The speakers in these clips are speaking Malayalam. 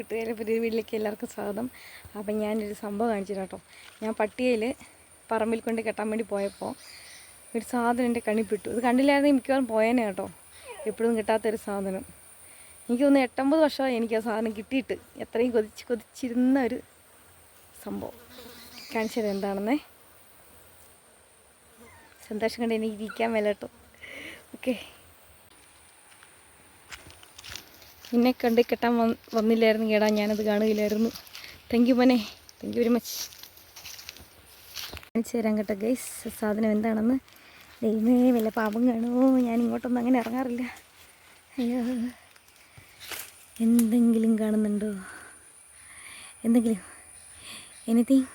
കൂട്ടുകാരെ പുതിയ വീട്ടിലേക്ക് എല്ലാവർക്കും സ്വാഗതം. അപ്പം ഞാനൊരു സംഭവം കാണിച്ചു കേട്ടോ. ഞാൻ പട്ടികയിൽ പറമ്പിൽ കൊണ്ട് കെട്ടാൻ വേണ്ടി പോയപ്പോൾ ഒരു സാധനം എന്റെ കണിപ്പിട്ടു ഇത് കണ്ടില്ലായിരുന്നെങ്കിൽ മിക്കവാറും പോയേനെ കേട്ടോ. എപ്പോഴും കിട്ടാത്തൊരു സാധനം. എനിക്ക് തോന്നുന്നു എട്ടൊമ്പത് വർഷമായി എനിക്ക് ആ സാധനം കിട്ടിയിട്ട് എത്രയും കൊതിച്ച് കൊതിച്ചിരുന്ന ഒരു സംഭവം. കാണിച്ചത് എന്താണെന്നേ. സന്തോഷം കണ്ട് എനിക്ക് ഇരിക്കാൻ മേല കേട്ടോ. ഓക്കെ. നിന്നെ കണ്ട് കെട്ടാൻ വന്ന് വന്നില്ലായിരുന്നു കേടാ ഞാനത് കാണുകയില്ലായിരുന്നു. താങ്ക് യു മോനെ. താങ്ക് യു വെരി മച്ച് കാണിച്ചു തരാൻ കേട്ടോ ഗൈസ് സാധനം എന്താണെന്ന്. ദൈവമേ വല്ല പാപം കാണുമോ? ഞാൻ ഇങ്ങോട്ടൊന്നും അങ്ങനെ ഇറങ്ങാറില്ല. അയ്യോ. എന്തെങ്കിലും കാണുന്നുണ്ടോ? എന്തെങ്കിലും? എനിത്തിങ്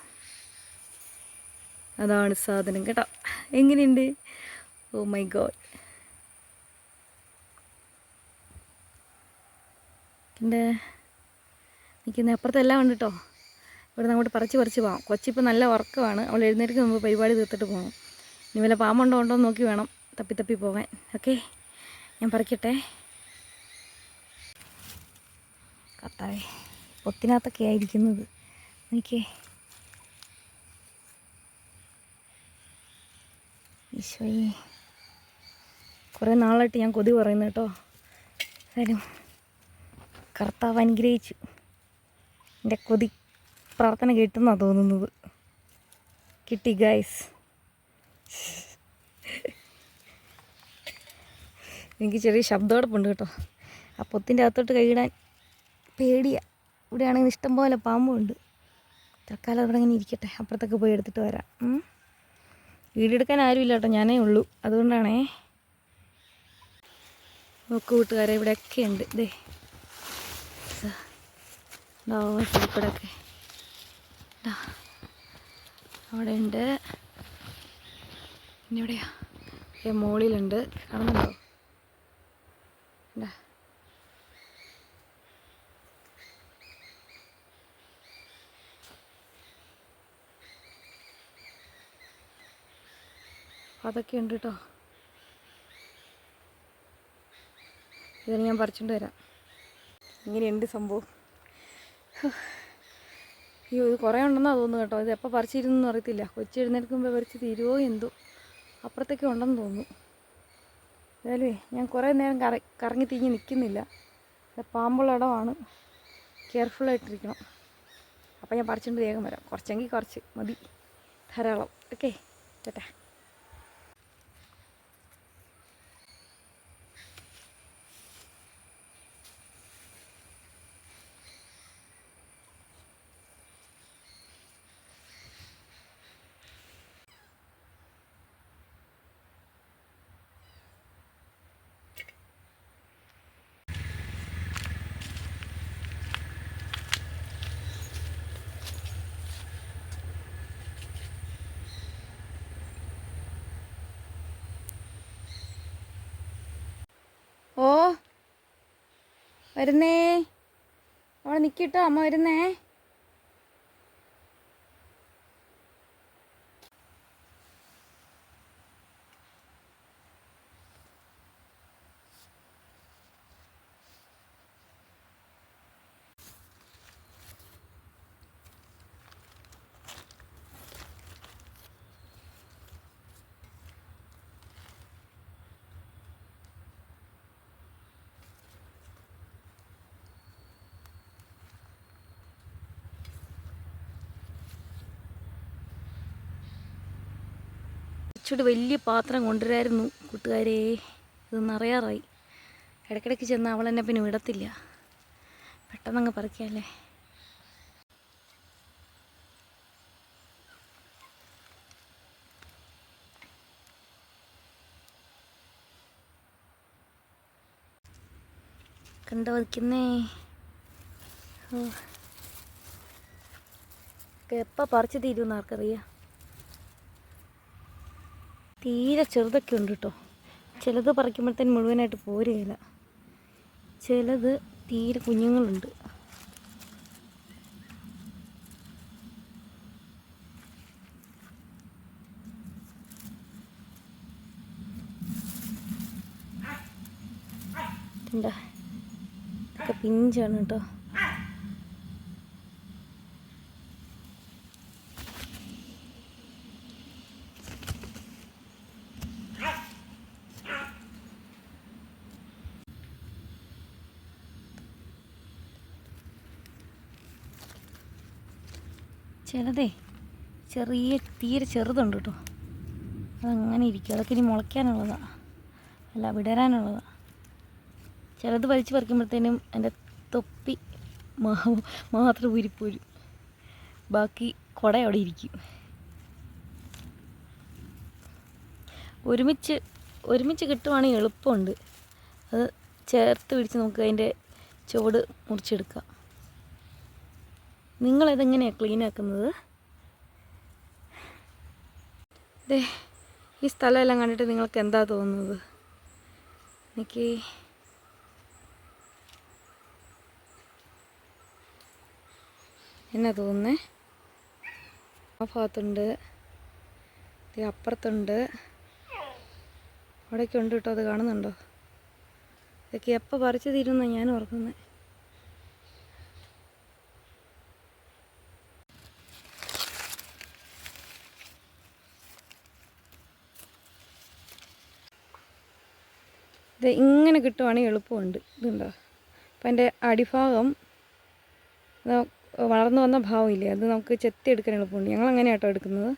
അതാണ് സാധനം കേട്ടോ. എങ്ങനെയുണ്ട്? ഓ മൈ ഗോഡ് എന്റെ നിൽക്കുന്ന അപ്പുറത്തെല്ലാം ഉണ്ട് കേട്ടോ ഇവിടെ അങ്ങോട്ട് പറിച്ച് പറിച്ച് പോകാം കൊച്ചിപ്പോൾ നല്ല ഉറക്കമാണ്. അവൾ എഴുന്നേറ്റ് മുമ്പ് പരിപാടി തീർത്തിട്ട് പോകണം ഇനി വല്ല പാമ്പുണ്ടോ ഉണ്ടോ നോക്കി വേണം തപ്പി തപ്പി പോകാൻ. ഓക്കെ? ഞാൻ പറിക്കട്ടെ. കത്താവേ പൊത്തിനകത്തൊക്കെ ആയിരിക്കുന്നത്. നോക്കിയേ. ഈശോയെ. കുറേ നാളായിട്ട് ഞാൻ കൊതി പറയുന്നു കേട്ടോ. കാര്യം കർത്താവ് അനുഗ്രഹിച്ചു. എന്റെ കൊതി പ്രാർത്ഥന കേട്ടെന്നാണ് തോന്നുന്നത്. കിട്ടി ഗൈസ് എനിക്ക് ചെറിയ ശബ്ദോടൊപ്പുണ്ട് കേട്ടോ. ആ പൊത്തിന്റെ അകത്തോട്ട് കൈയിടാൻ പേടിയാ. ഇവിടെയാണെങ്കിൽ ഇഷ്ടംപോലെ പാമ്പുണ്ട്. തൽക്കാലം അവിടെ ഇങ്ങനെ ഇരിക്കട്ടെ. അപ്പുറത്തൊക്കെ പോയി എടുത്തിട്ട് വരാം. വീടെടുക്കാൻ ആരുമില്ല കേട്ടോ. ഞാനേ ഉള്ളൂ. അതുകൊണ്ടാണേ. നോക്ക് കൂട്ടുകാരെ ഇവിടെയൊക്കെ ഉണ്ട്. ഇതേ ചെടിപ്പടൊക്കെ അവിടെ ഉണ്ട് ഇനി എവിടെയാ? ഏ മോളിലുണ്ട് കാണുന്നുണ്ടോ? ഇതാ. അതൊക്കെ ഉണ്ട് കേട്ടോ ഇതിന് ഞാൻ പറിച്ചുകൊണ്ട് വരാം. ഇങ്ങനെയുണ്ട് സംഭവം. അയ്യോ ഇത് കുറേ ഉണ്ടെന്നാണ് തോന്നുന്നു കേട്ടോ. ഇത് എപ്പോൾ പറിച്ചിരുന്നു അറിയത്തില്ല. കൊച്ചി എഴുന്നേൽക്കുമ്പോൾ പറിച്ച് തീരുവോ എന്തോ. അപ്പുറത്തേക്ക് ഉണ്ടെന്ന് തോന്നുന്നു. ഏതായാലും ഞാൻ കുറേ നേരം കറ കറങ്ങി തിങ്ങി നിൽക്കുന്നില്ല. പാമ്പുള്ള ഇടമാണ്. കെയർഫുള്ളായിട്ടിരിക്കണം അപ്പോൾ ഞാൻ പറിച്ചുകൊണ്ട് വേഗം വരാം. കുറച്ചെങ്കിൽ കുറച്ച്. മതി. ധാരാളം. ഓക്കെ. ചേട്ടാ ഓ വരുന്നേ. അവിടെ നിൽക്കിട്ടോ അമ്മ വരുന്നേ. ഇച്ചിരി വലിയ പാത്രം കൊണ്ടുവരായിരുന്നു കൂട്ടുകാരെ. ഇത് നിറയാറായി. ഇടയ്ക്കിടയ്ക്ക് ചെന്ന് അവൾ എന്നെ പിന്നെ വിടത്തില്ല. പെട്ടെന്നങ്ങ് പറിക്കാമല്ലേ കണ്ടോ നിൽക്കുന്നേ. ഓ. എപ്പോൾ പറിച്ച് തീരുമെന്ന് ആർക്കറിയാം. തീരെ ചെറുതൊക്കെ ഉണ്ട് കേട്ടോ. ചിലത് പറിക്കുമ്പോഴത്തേന് മുഴുവനായിട്ട് പോരുകയില്ല. ചിലത് തീരെ കുഞ്ഞുങ്ങളുണ്ട്. പിഞ്ചാണ് കേട്ടോ. ചിലതേ ചെറിയ തീരെ ചെറുതുണ്ട് കേട്ടോ അതങ്ങനെ ഇരിക്കും. അതൊക്കെ ഇനി മുളയ്ക്കാനുള്ളതാണ് അല്ല വിടരാനുള്ളതാണ് ചിലത് വലിച്ചു പറിക്കുമ്പോഴത്തേനും എന്റെ തൊപ്പി മാത്രം ഊരിപ്പോരും ബാക്കി കുട അവിടെ ഇരിക്കും. ഒരുമിച്ച് ഒരുമിച്ച് കിട്ടുവാണെങ്കിൽ എളുപ്പമുണ്ട്. അത് ചേർത്ത് പിടിച്ച് നമുക്ക് അതിന്റെ ചുവട് മുറിച്ചെടുക്കാം. നിങ്ങളിതെങ്ങനെയാണ് ക്ലീൻ ആക്കുന്നത്? ദേ ഈ സ്ഥലമെല്ലാം കണ്ടിട്ട് നിങ്ങൾക്ക് എന്താ തോന്നുന്നത്? എനിക്ക് എന്നാ തോന്നുന്നേ? ആ ഭാഗത്തുണ്ട്. അപ്പുറത്തുണ്ട്. അവിടേക്കുണ്ട് കേട്ടോ അത് കാണുന്നുണ്ടോ? ഇതൊക്കെ എപ്പോൾ പറിച്ചു തീരുന്ന ഞാൻ ഓർക്കുന്നത് ഇങ്ങനെ കിട്ടുവാണെങ്കിൽ എളുപ്പമുണ്ട്. ഇതുണ്ടോ? അപ്പം എന്റെ അടിഭാഗം വളർന്നു വന്ന ഭാവമില്ലേ? അത് നമുക്ക് ചെത്തി എടുക്കാൻ എളുപ്പമുണ്ട്. ഞങ്ങൾ അങ്ങനെ എടുക്കുന്നത്.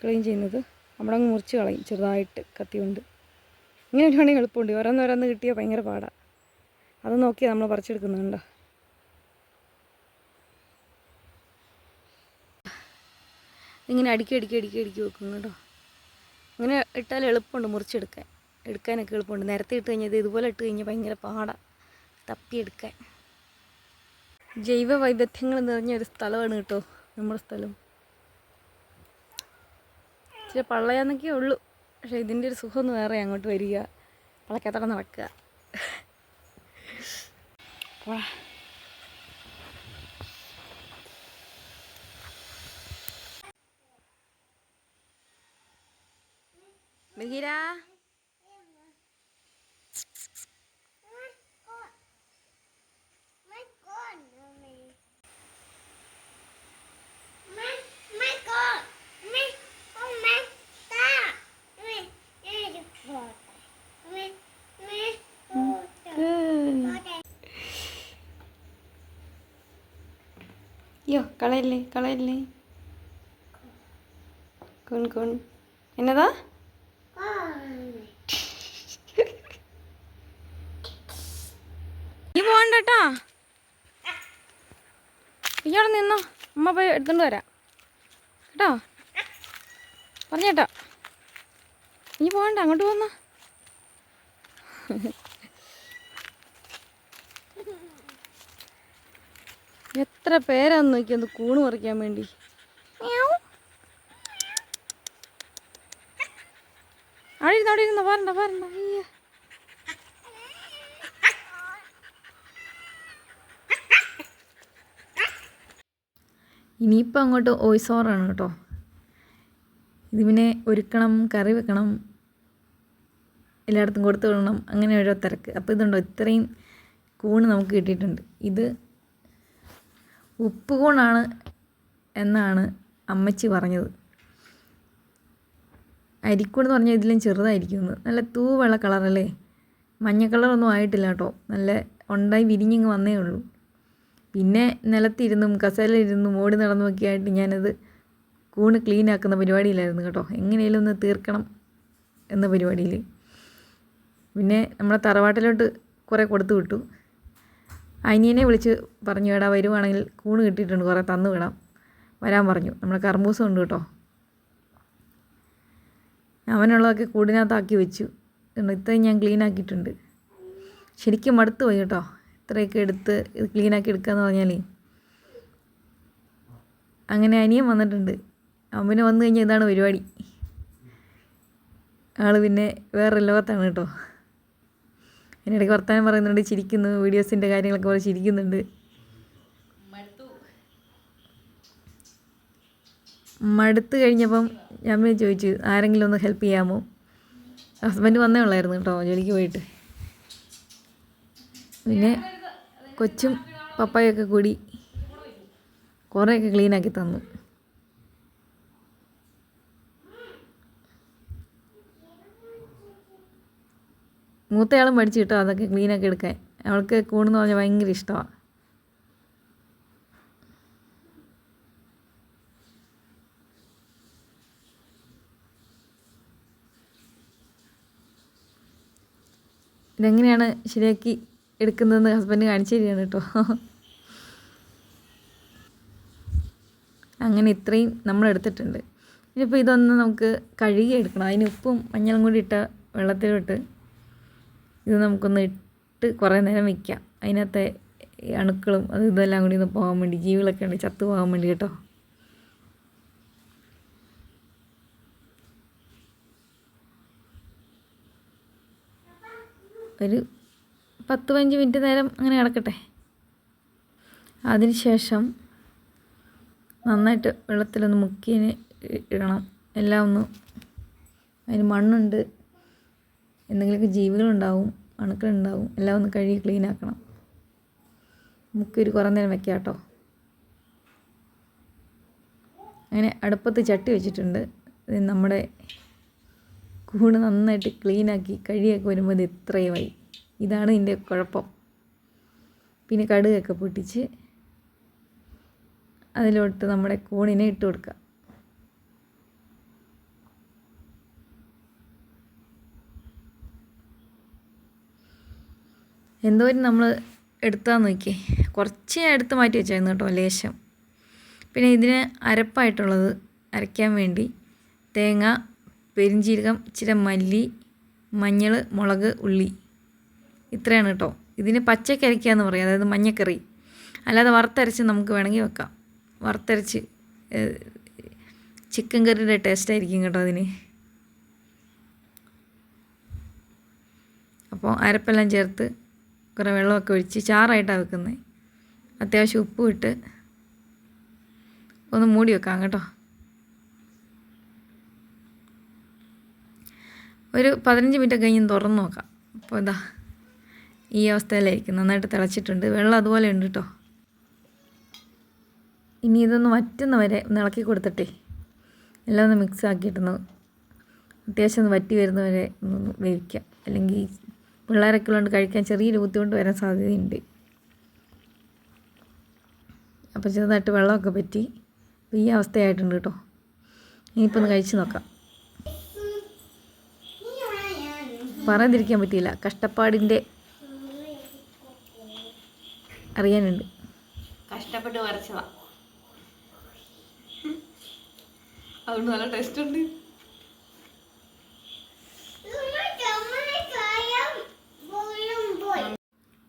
ക്ലീൻ ചെയ്യുന്നത്. അവിടെ അങ്ങ് മുറിച്ച് കളയും. ചെറുതായിട്ട് കത്തി കൊണ്ട് ഇങ്ങനെ ഇടുവാണെങ്കിൽ എളുപ്പമുണ്ട്. ഓരോന്ന് ഓരോന്ന് കിട്ടിയാൽ ഭയങ്കര പാടാണ് അത് നോക്കിയാൽ നമ്മൾ പറിച്ചെടുക്കുന്നുണ്ടോ ഇങ്ങനെ അടുക്കി അടുക്കി അടുക്കി അടുക്കി വെക്കും കേട്ടോ. ഇങ്ങനെ ഇട്ടാൽ എളുപ്പമുണ്ട് മുറിച്ചെടുക്കാൻ. എടുക്കാനൊക്കെ എളുപ്പമുണ്ട്. നേരത്തെ ഇട്ട് കഴിഞ്ഞാൽ ഇത് ഇതുപോലെ ഇട്ട് കഴിഞ്ഞാൽ ഭയങ്കര പാടാണ് തപ്പിയെടുക്കാൻ ജൈവ വൈവിധ്യങ്ങൾ നിറഞ്ഞ ഒരു സ്ഥലമാണ് കേട്ടോ നമ്മുടെ സ്ഥലം. ഇച്ചിരി പള്ളയാന്നൊക്കെ ഉള്ളൂ. പക്ഷെ ഇതിന്റെ ഒരു സുഖം ഒന്ന് വേറെ അങ്ങോട്ട് വരിക. പള്ളക്കത്തോടെ നടക്കുക. മിഹിര? അയ്യോ കളയല്ലേ കളയല്ലേ? കുൺ കുൺ. എന്നതാ? നീ പോകണ്ട കേട്ടാ അവിടെ നിന്നോ. അമ്മ പോയി എടുത്തോണ്ട് വരാം. കേട്ടോ? പറഞ്ഞേട്ടോ. നീ പോകണ്ട അങ്ങോട്ട് പോന്ന. എത്ര പേരാന്ന് നോക്കി ഒന്ന് കൂണ് പറിക്കാൻ വേണ്ടി. അവിടെ ഇരുന്ന് അവിടെ ഇരുന്ന് പറണ്ട അയ്യ. ഇനിയിപ്പോൾ അങ്ങോട്ട് ഓയിസോറാണ് കേട്ടോ. ഇത് പിന്നെ ഒരുക്കണം കറി വെക്കണം എല്ലായിടത്തും കൊടുത്തു വിടണം അങ്ങനെ ഓരോ തിരക്ക്. അപ്പോൾ ഇതുണ്ടോ ഇത്രയും കൂണ് നമുക്ക് കിട്ടിയിട്ടുണ്ട്. ഇത് ഉപ്പ് കൂണാണ് എന്നാണ് അമ്മച്ചി പറഞ്ഞത്. അരിക്കൂടെന്ന് പറഞ്ഞാൽ ഇതിലും ചെറുതായിരിക്കും നല്ല തൂവെള്ള കളറല്ലേ? മഞ്ഞ കളറൊന്നും ആയിട്ടില്ല കേട്ടോ. നല്ല ഉണ്ടായി വിരിഞ്ഞിങ്ങ് വന്നേ ഉള്ളൂ. പിന്നെ നിലത്തിരുന്നും കസേലയിരുന്നും ഓടി നടന്നുമൊക്കെ ആയിട്ട് ഞാനത് കൂണ് ക്ലീൻ ആക്കുന്ന പരിപാടിയിലായിരുന്നു കേട്ടോ. എങ്ങനെയും ഒന്ന് തീർക്കണം എന്ന പരിപാടിയിൽ. പിന്നെ നമ്മളെ തറവാട്ടിലോട്ട് കുറേ കൊടുത്തു വിട്ടു. അനിയനെ വിളിച്ച് പറഞ്ഞു എടാ വരുവാണെങ്കിൽ കൂണ് കിട്ടിയിട്ടുണ്ട് കുറേ തന്നു വിടാം. വരാൻ പറഞ്ഞു. നമ്മൾ കർമ്മൂസം ഉണ്ട് കേട്ടോ. അവനുള്ളതൊക്കെ കൂടിനകത്താക്കി വെച്ചു. ഇത്രയും ഞാൻ ക്ലീൻ ആക്കിയിട്ടുണ്ട്. ശരിക്കും മടുത്തു പോയി കേട്ടോ. ഇത്രയൊക്കെ എടുത്ത് ഇത് ക്ലീൻ ആക്കി എന്ന് പറഞ്ഞാലേ. അങ്ങനെ അനിയൻ വന്നിട്ടുണ്ട്. അവന് വന്നു കഴിഞ്ഞാൽ ഇതാണ് പരിപാടി. ആൾ പിന്നെ വേറെ ലോകത്താണ് കേട്ടോ. അതിനിടയ്ക്ക് വർത്തമാനം പറയുന്നുണ്ട് ചിരിക്കുന്നു വീഡിയോസിന്റെ കാര്യങ്ങളൊക്കെ പോലെ ചിരിക്കുന്നുണ്ട്. മടുത്ത്. കഴിഞ്ഞപ്പം ഞാൻ പിന്നെ ചോദിച്ചു ആരെങ്കിലും ഒന്ന് ഹെൽപ്പ് ചെയ്യാമോ? ഹസ്ബൻഡ് വന്നേ ഉള്ളായിരുന്നു കേട്ടോ ജോലിക്ക് പോയിട്ട്. പിന്നെ കൊച്ചും പപ്പായൊക്കെ കൂടി കുറേയൊക്കെ ക്ലീനാക്കി തന്നു. മൂത്തയാളും പഠിച്ചു കിട്ടും അതൊക്കെ ക്ലീനൊക്കെ എടുക്കാൻ. അവൾക്ക് കൂണെന്ന് പറഞ്ഞാൽ ഭയങ്കര ഇഷ്ടമാണ് ഇതെങ്ങനെയാണ് ശരിയാക്കി എടുക്കുന്നതെന്ന് ഹസ്ബൻഡ് കാണിച്ചു തരികയാണ് കേട്ടോ. അങ്ങനെ ഇത്രയും നമ്മൾ എടുത്തിട്ടുണ്ട്. ഇനിയിപ്പോൾ ഇതൊന്ന് നമുക്ക് കഴുകി എടുക്കണം അതിന് ഉപ്പും മഞ്ഞളും കൂടി ഇട്ട വെള്ളത്തിലോട്ട് ഇത് നമുക്കൊന്ന് ഇട്ട് കുറേ നേരം വയ്ക്കാം അതിനകത്തെ അണുക്കളും അത് ഇതെല്ലാം കൂടി ഒന്ന് പോകാൻ വേണ്ടി ജീവികളൊക്കെ ഉണ്ട് ചത്തു പോകാൻ വേണ്ടി കേട്ടോ. ഒരു പത്ത് പതിനഞ്ച് മിനിറ്റ് നേരം അങ്ങനെ കിടക്കട്ടെ അതിനുശേഷം നന്നായിട്ട് വെള്ളത്തിലൊന്ന് മുക്കിയതിന് ഇടണം. എല്ലാം ഒന്ന് അതിന് മണ്ണുണ്ട്. എന്തെങ്കിലുമൊക്കെ ജീവികളുണ്ടാവും അണുക്കളുണ്ടാവും എല്ലാം ഒന്ന് കഴുകി ക്ലീൻ ആക്കണം. മുക്കൊരു കുറേ നേരം വെക്കാം കേട്ടോ അങ്ങനെ അടുപ്പത്ത് ചട്ടി വെച്ചിട്ടുണ്ട്. നമ്മുടെ കൂട് നന്നായിട്ട് ക്ലീനാക്കി കഴുകിയൊക്കെ വരുമ്പോൾ ഇത് ഇത്രയുമായി. ഇതാണ് ഇതിന്റെ കുഴപ്പം. പിന്നെ കടുകൊക്കെ പൊട്ടിച്ച് അതിലോട്ട് നമ്മുടെ കൂണിനെ ഇട്ട് കൊടുക്കുക എന്തോരം നമ്മൾ എടുത്താൽ നോക്കി കുറച്ച് എടുത്ത് മാറ്റി വെച്ചായിരുന്നു കേട്ടോ ലേശം. പിന്നെ ഇതിന് അരപ്പായിട്ടുള്ളത് അരയ്ക്കാൻ വേണ്ടി തേങ്ങ പെരിഞ്ചീരകം ഇച്ചിരി മല്ലി മഞ്ഞൾ മുളക് ഉള്ളി. ഇത്രയാണ് കേട്ടോ. ഇതിന് പച്ചക്ക് അരയ്ക്കുക എന്ന് പറയും അതായത് മഞ്ഞക്കറി. അല്ലാതെ വറുത്തരച്ച് നമുക്ക് വേണമെങ്കിൽ വെക്കാം. വറുത്തരച്ച് ചിക്കൻ കറിയുടെ ടേസ്റ്റ് ആയിരിക്കും കേട്ടോ അതിന്. അപ്പോൾ അരപ്പെല്ലാം ചേർത്ത് കുറേ വെള്ളമൊക്കെ ഒഴിച്ച് ചാറായിട്ടാണ് വെക്കുന്നത്. അത്യാവശ്യം ഉപ്പും ഇട്ട് ഒന്ന് മൂടി വെക്കാം കേട്ടോ. ഒരു പതിനഞ്ച് മിനിറ്റ് കഴിഞ്ഞ് തുറന്ന് നോക്കാം. അപ്പോൾ ഇതാ ഈ അവസ്ഥയിലായിരിക്കും നന്നായിട്ട് തിളച്ചിട്ടുണ്ട്. വെള്ളം അതുപോലെ ഉണ്ട് കേട്ടോ. ഇനി ഇതൊന്ന് വറ്റുന്ന വരെ ഇളക്കി കൊടുത്തിട്ടേ. എല്ലാം ഒന്ന് മിക്സ് ആക്കിയിട്ടൊന്ന് അത്യാവശ്യം ഒന്ന് വറ്റി വരുന്നവരെ ഒന്ന് വേവിക്കാം. അല്ലെങ്കിൽ പിള്ളേരൊക്കെ ഉള്ളതുകൊണ്ട് കഴിക്കാൻ ചെറിയൊരു ബുദ്ധിമുട്ട് വരാൻ സാധ്യതയുണ്ട്. അപ്പോൾ ചെറുതായിട്ട് വെള്ളമൊക്കെ പറ്റി. അപ്പോൾ ഈ അവസ്ഥയായിട്ടുണ്ട് കേട്ടോ. ഇനിയിപ്പോൾ ഒന്ന് കഴിച്ച് നോക്കാം. പറയാതിരിക്കാൻ പറ്റിയില്ല. കഷ്ടപ്പാടിന്റെ അറിയാനുണ്ട്. കഷ്ടപ്പെട്ട് വരച്ചതാ അതുകൊണ്ട് നല്ല ടേസ്റ്റ് ഉണ്ട്.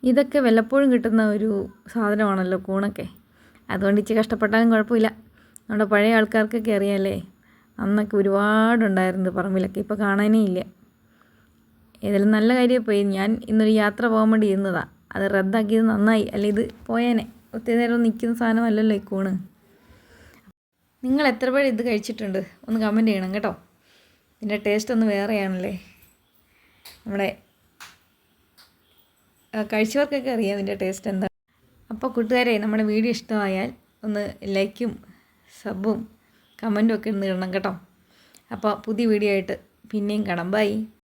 ഇതൊക്കെ വല്ലപ്പോഴും കിട്ടുന്ന ഒരു സാധനമാണല്ലോ കൂണൊക്കെ. അതുകൊണ്ട് ഇച്ചിരി കഷ്ടപ്പെട്ടാലും കുഴപ്പമില്ല. നമ്മുടെ പഴയ ആൾക്കാർക്കൊക്കെ അറിയാമല്ലേ അന്നൊക്കെ ഒരുപാടുണ്ടായിരുന്നു പറമ്പിലൊക്കെ. ഇപ്പോൾ കാണാനേ ഇല്ല. ഏതായാലും നല്ല കാര്യം പോയി ഞാൻ ഇന്നൊരു യാത്ര പോകാൻ വേണ്ടി ഇരുന്നതാണ് അത് റദ്ദാക്കിയത് നന്നായി. അല്ല ഇത് പോയേനെ. ഒത്തിരി നേരം നിൽക്കുന്ന സാധനമല്ലല്ലോ ഈ കൂണ്. നിങ്ങൾ എത്ര പേര് ഇത് കഴിച്ചിട്ടുണ്ട്? ഒന്ന് കമന്റ് ചെയ്യണം കേട്ടോ. ഇതിന്റെ ടേസ്റ്റ് ഒന്ന് വേറെയാണല്ലേ. നമ്മുടെ കഴിച്ചവർക്കൊക്കെ അറിയാം അതിന്റെ ടേസ്റ്റ് എന്താ. അപ്പോൾ കൂട്ടുകാരെ നമ്മുടെ വീഡിയോ ഇഷ്ടമായാൽ ഒന്ന് ലൈക്കും സബും കമന്റും ഒക്കെ ഇടണം കേട്ടോ. അപ്പോൾ പുതിയ വീഡിയോ ആയിട്ട് പിന്നെയും കാണാം. ബൈ.